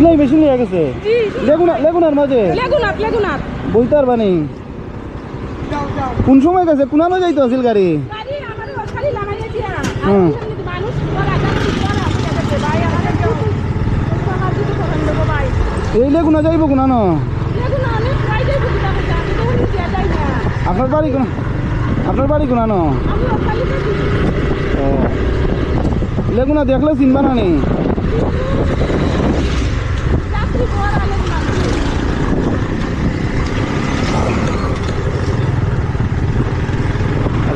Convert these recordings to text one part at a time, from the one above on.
সিলাই মেশিন নিয়ে গেছে। লেগুনা লেগুনার মাঝে? লেগুনাত লেগুনাত বইতার বানি কোন সময় গেছে? কোনানো যাইতো আছিল গাড়ি? হুম। এই লেগুনা যাইব কোনানো? আপনার বাড়ি কোন? আপনার বাড়ি কোনানো? লেগুনা দেখলে চিনবা না নি?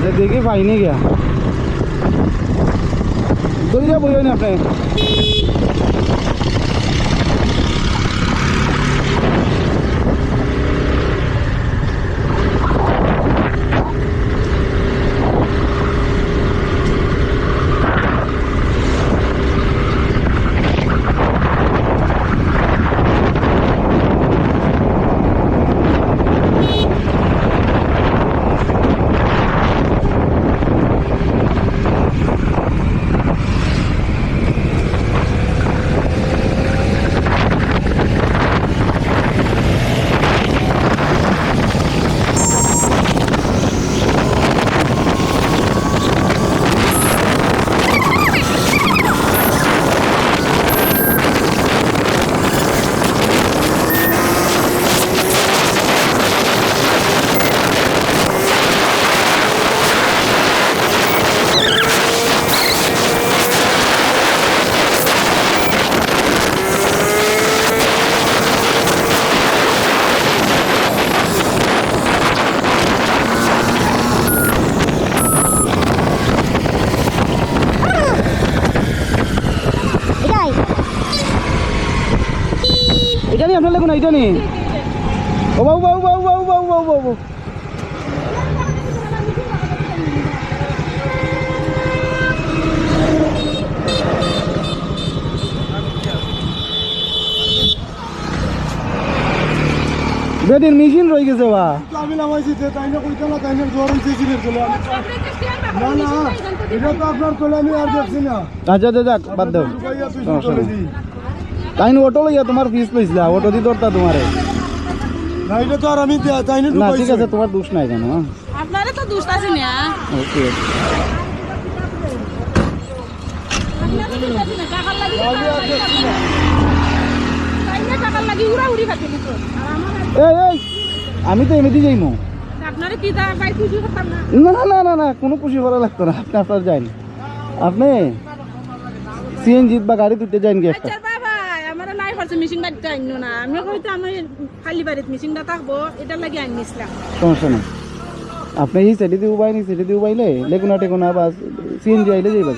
अरे देखिए भाई नहीं गया। दुनिया बोलिए नहीं अपने। এটা নি আপনার লেগুনা এটা নি ও বাবু বাবু বাবু বাবু বাবু বাবু বাবু বেডির মেশিন রয়ে গেছে বা। আমি নামাইছি যে তাই না কইতে না তাই না জ্বর? হইছে জিনের চলে না না এটা তো আপনার চলে আমি আর দেখছি না। আচ্ছা আচ্ছা যাক বাদ দাও। ভাইয়া তুই সমস্যা চলে নেই। দি তাই অটো লইয়া তোমার ফিস লইছিলা অটো দি ধরতা তোমারে। না এটা তো আর আমি দে- তাই না না ঠিক আছে তোমার দোষ নাই কেন হ্যাঁ? আপনারে তো দুষ্ট আছে না। ওকে। আমি তো এমনি যাইমু। না? না না না না কোনো খুশি করা লাগতো না আপনি আপনার যাইন। আপনি সিএনজি বা গাড়ি তুলতে যাইন কি একটা আচ্ছা বাবা আমার নাই পারছে, মেশিন বাড়িতে আনো না। আমি হয়তো আমি খালি বাড়িতে মেশিনটা থাকব এটা লাগি আনিছিলাম সমস্যা নেই। আপনি এই সাইডে দিয়ে উবাই নি সাইডে দিয়ে উবাইলে লেগুনা টেগুনা বা সিএনজি আইলে যাইবা